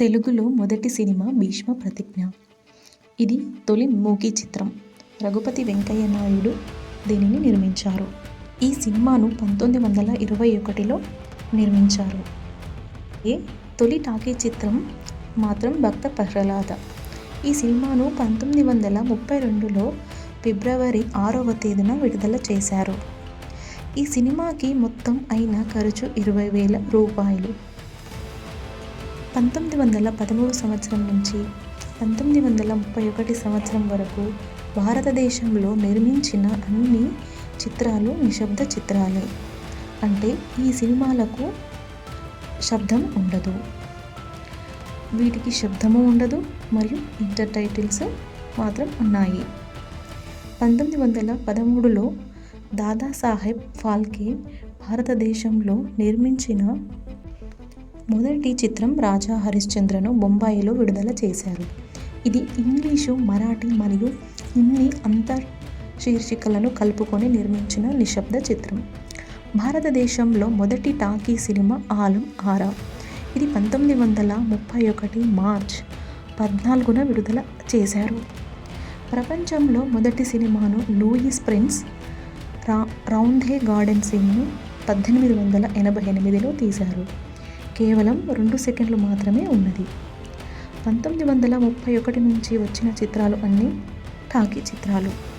తెలుగులో మొదటి సినిమా భీష్మ ప్రతిజ్ఞ. ఇది తొలి మూకీ చిత్రం. రఘుపతి వెంకయ్య నాయుడు దీనిని నిర్మించారు. ఈ సినిమాను పంతొమ్మిది వందల ఇరవై ఒకటిలో నిర్మించారు. ఏ తొలి టాకీ చిత్రం మాత్రం భక్త ప్రహ్లాద. ఈ సినిమాను పంతొమ్మిది వందల ముప్పై రెండులో ఫిబ్రవరి ఆరవ తేదీన విడుదల చేశారు. ఈ సినిమాకి మొత్తం అయిన ఖర్చు ఇరవై వేల రూపాయలు. పంతొమ్మిది వందల పదమూడు సంవత్సరం నుంచి పంతొమ్మిది వందల ముప్పై ఒకటి సంవత్సరం వరకు భారతదేశంలో నిర్మించిన అన్ని చిత్రాలు నిశ్శబ్ద చిత్రాలే. అంటే ఈ సినిమాలకు శబ్దం ఉండదు. వీటికి శబ్దము ఉండదు మరియు ఇంటర్ టైటిల్స్ మాత్రం ఉన్నాయి. పంతొమ్మిది వందల పదమూడులో దాదాసాహెబ్ ఫాల్కే భారతదేశంలో నిర్మించిన మొదటి చిత్రం రాజా హరిశ్చంద్రను బొంబాయిలో విడుదల చేశారు. ఇది ఇంగ్లీషు మరాఠీ మరియు హిందీ అంతర్ శీర్షికలను కలుపుకొని నిర్మించిన నిశ్శబ్ద చిత్రం. భారతదేశంలో మొదటి టాకీ సినిమా ఆలం ఆరా. ఇది పంతొమ్మిది వందల ముప్పై ఒకటి మార్చ్ పద్నాలుగున విడుదల చేశారు. ప్రపంచంలో మొదటి సినిమాను లూయిస్ ప్రిన్స్ రా రౌండే గార్డెన్ సీన్ను పద్దెనిమిది వందల ఎనభై ఎనిమిదిలో తీశారు. కేవలం రెండు సెకండ్లు మాత్రమే ఉన్నది. పంతొమ్మిది వందల ముప్పై ఒకటి నుంచి వచ్చిన చిత్రాలు అన్నీ టాకీ చిత్రాలు.